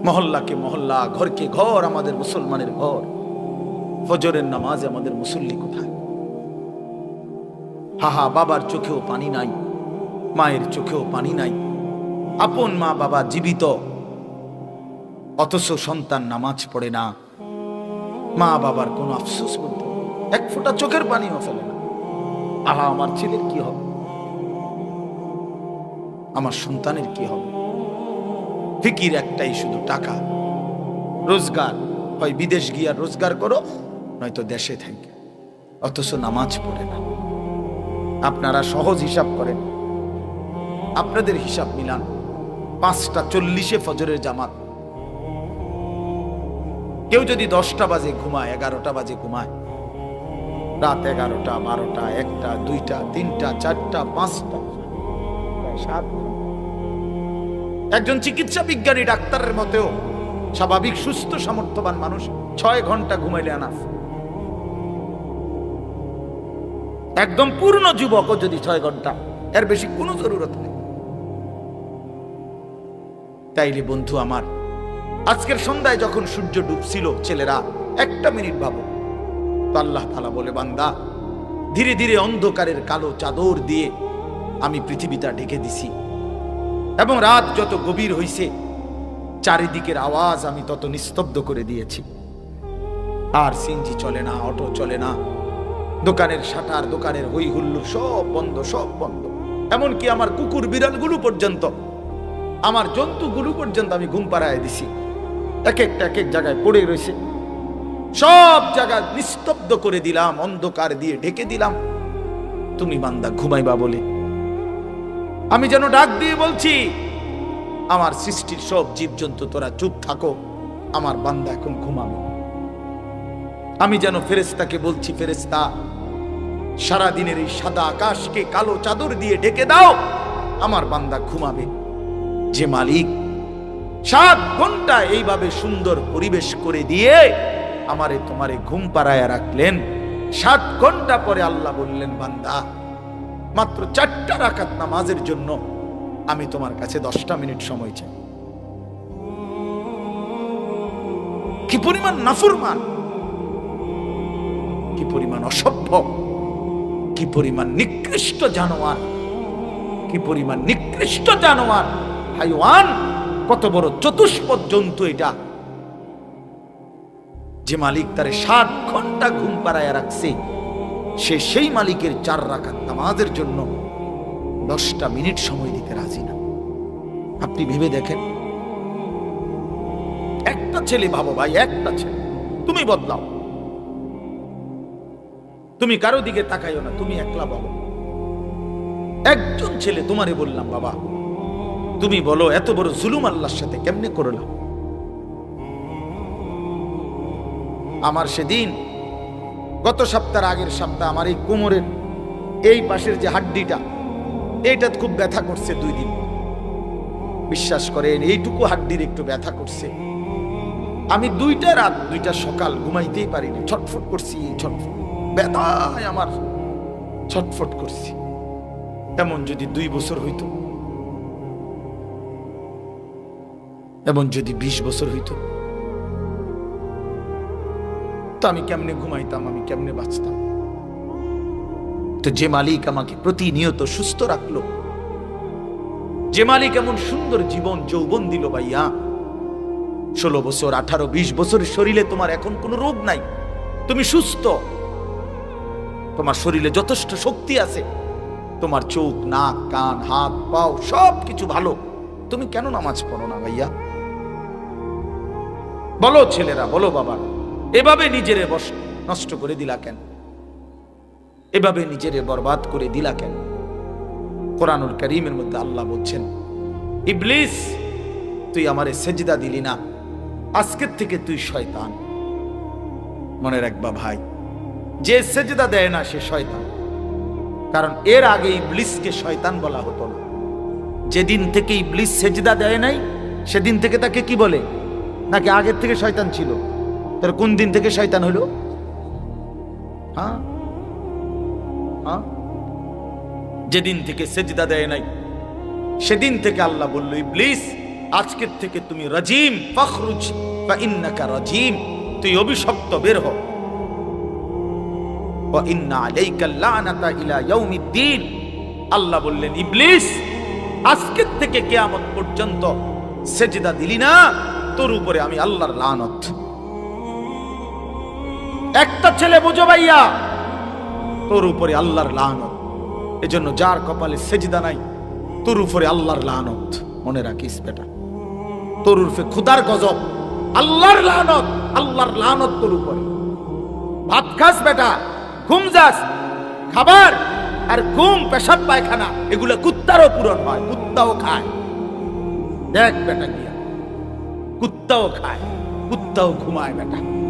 মহল্লাকে মহল্লা, ঘরকে ঘর, আমাদের মুসলমানের ঘর। ফজরের নামাজে আমাদের মুসল্লি কোথায়? হাহা, বাবার চোখেও পানি নাই, মায়ের চোখেও পানি নাই। আপন মা, বাবা জীবিত, অথচ সন্তান নামাজ পড়ে না। মা, বাবার কোনো আফসোস বলতে এক ফোঁটা চোখের পানিও ফেলে না। আহা, আমার ছেলের কি হবে? আমার সন্তানের কি হবে? ফিকির একটাই শুধু টাকা। রোজগার। হয় বিদেশ গিয়া রোজগার করো, নয়তো দেশে থেকে। অথচ নামাজ পড়ে না। আপনারা সহজ হিসাব করেন। আপনাদের হিসাব মিলান। পাঁচটা চল্লিশে ফজরের জামাত। কেউ যদি দশটা বাজে ঘুমায়, এগারোটা বাজে ঘুমায়। রাত এগারোটা, বারোটা, একটা, দুইটা, তিনটা, চারটা, পাঁচটা। প্রায় সাত ঘণ্টা। একজন চিকিৎসা বিজ্ঞানী ডাক্তারের মতেও স্বাভাবিক, সুস্থ, সামর্থ্যবান মানুষ ছয় ঘণ্টা ঘুমাইলে আনাফ। একদম পূর্ণ যুবকও যদি ছয় ঘণ্টা, এর বেশি কোনো জরুরত নেই। তাইলে বন্ধু আমার, আজকের সন্ধ্যায় যখন সূর্য ডুবছিল, ছেলেরা, একটা মিনিট ভাবো। আল্লাহ তালা বলে, বান্দা, ধীরে ধীরে অন্ধকারের কালো চাদর দিয়ে আমি পৃথিবীটা ঢেকে দিছি। এবং রাত যত গভীর হইছে, চারিদিকের আওয়াজ আমি তত নিস্তব্ধ করে দিয়েছি। আর সিনজি চলে না, অটো চলে না, দোকানের শাটার, দোকানের হই হুল্লুর সব বন্ধ সব বন্ধ। এমনকি আমার কুকুর বিড়ালগুলো পর্যন্ত, আমার জন্তুগুলো পর্যন্ত আমি ঘুম পাড়ায় দিছি। এক একটা এক এক জায়গায় পড়ে রয়েছে সব জায়গা নিস্তব্ধ করে দিলাম, অন্ধকার দিয়ে ঢেকে দিলাম। তুমি বান্দা, ঘুমাইবা বলে। আমি যেন ডাক দিয়ে বলছি, আমার সৃষ্টির সব জীবজন্তু, তোরা চুপ থাকো, আমার বান্দা এখন ঘুমাবে। আমি যেন ফেরেস্তাকে বলছি ফেরেস্তা সারা দিনের এই সাদা আকাশকে কালো চাদর দিয়ে ঢেকে দাও, আমার বান্দা ঘুমাবে। যে মালিক, সাত ঘণ্টা এইভাবে সুন্দর পরিবেশ করে দিয়ে আমারে তোমারে ঘুম পাড়ায় রাখলেন, সাত ঘণ্টা পরে আল্লাহ বললেন, বান্দা মাত্র চারটা রাকাত নামাজের জন্য আমি তোমার কাছে দশটা মিনিট সময় চাই। কি পরিমাণ নাফরমান? কি পরিমাণ অসভ্য? কি পরিমাণ নিকৃষ্ট জানোয়ার? কি পরিমাণ নিকৃষ্ট জানোয়ার? হাইওয়ান, কত বড় চতুষ্পদ জন্তু এটা। যে মালিক তারে ষাট ঘণ্টা ঘুম পাড়ায় রাখছে সে সেই মালিকের চার রাখার নামাজের জন্য দশটা মিনিট সময় দিতে রাজি না। আপনি ভেবে দেখেন। একটা ছেলে ভাবো ভাই, একটা ছেলে। তুমি বদলাও। তুমি কারও দিকে তাকাইও না, তুমি একলা বলো। একজন ছেলে, তোমারে বললাম, বাবা, তুমি বলো, এত বড় জুলুম আল্লাহর সাথে কেমনে করলাম? আমার সেদিন গত সপ্তাহের আগের সপ্তাহ আমার এই কোমরের এই পাশের যে হাড্ডিটা এইটা খুব ব্যথা করছে দুই দিন। বিশ্বাস করেন, এইটুকু হাড্ডির একটু ব্যথা করছে। আমি দুইটা রাত, দুইটা সকাল ঘুমাইতেই পারিনি। ছটফট করছি, ছটফট। ব্যথায় আমার ছটফট করছি। এমন যদি দুই বছর হইত, এমন যদি বিশ বছর হইতো তো আমি কেমনে ঘুমাইতাম, আমি কেমনে বাঁচতাম? তো যে মালিক আমাকে প্রতিনিয়ত সুস্থ রাখল, যে মালিক এমন সুন্দর জীবন যৌবন দিল ভাইয়া, ষোলো বছর, আঠারো, বিশ বছরের শরীরে তোমার এখন কোনো রোগ নাই, তুমি সুস্থ। তোমার শরীরে যথেষ্ট শক্তি আছে, তোমার চোখ, নাক, কান, হাত, পাও, সব কিছু ভালো। তুমি কেন নামাজ পড়ো না ভাইয়া? বলো ছেলেরা, বলো বাবা এভাবে নিজেরে বস নষ্ট করে দিলা কেন? এভাবে নিজেরে বরবাদ করে দিলা কেন? কোরআনুল করিমের মধ্যে আল্লাহ বলছেন, ইবলিস, তুই আমারে সেজদা দিলি না। আজকের থেকে তুই শয়তান। মনে রাখবা ভাই, যে সেজদা দেয় না সে শয়তান। কারণ এর আগে ইবলিসকে শয়তান বলা হতো না। যেদিন থেকে ইবলিস সেজদা দেয় নাই, সেদিন থেকে তাকে কি বলে? নাকি আগের থেকে শয়তান ছিল? তার কোন দিন থেকে শয়তান হলো? হ্যাঁ? হ্যাঁ? যেদিন থেকে সেজদা দেয় নাই, সেদিন থেকে আল্লাহ বলল, ইবলিস, আজকের থেকে তুমি রাজিম, ফখরুজ বা ইন্নাকা রাজিম, তুই অভিশপ্ত বের হ। ওয়া ইন্না আলাইকা লানাতা ইলা ইয়াউমিদ্দিন। আল্লাহ বললেন, ইবলিস, আজকের থেকে কিয়ামত পর্যন্ত সেজদা দিলি না, তোর উপরে আমি আল্লাহর লানত একটা ছেলে বুঝো ভাইয়া। তোর উপরে আল্লাহর লানত। এজন্য যার কপালে সেজদা নাই, তোর উপরে আল্লাহর লানত। মনে রাখিস বেটা। তোর উর্ফে খুদার গজব। আল্লাহর লানত আল্লাহর লানত তোর উপরে। ভাত খাস বেটা, ঘুম যাস। খাবার আর ঘুম, পেশাব, পায়খানা, এগুলো কুত্তারও পূরণ হয়, কুত্তাও খায়। দেখ বেটা গিয়া। কুত্তাও খায়, কুত্তাও ঘুমায় বেটা।